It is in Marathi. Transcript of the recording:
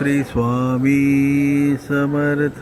श्री स्वामी समर्थ।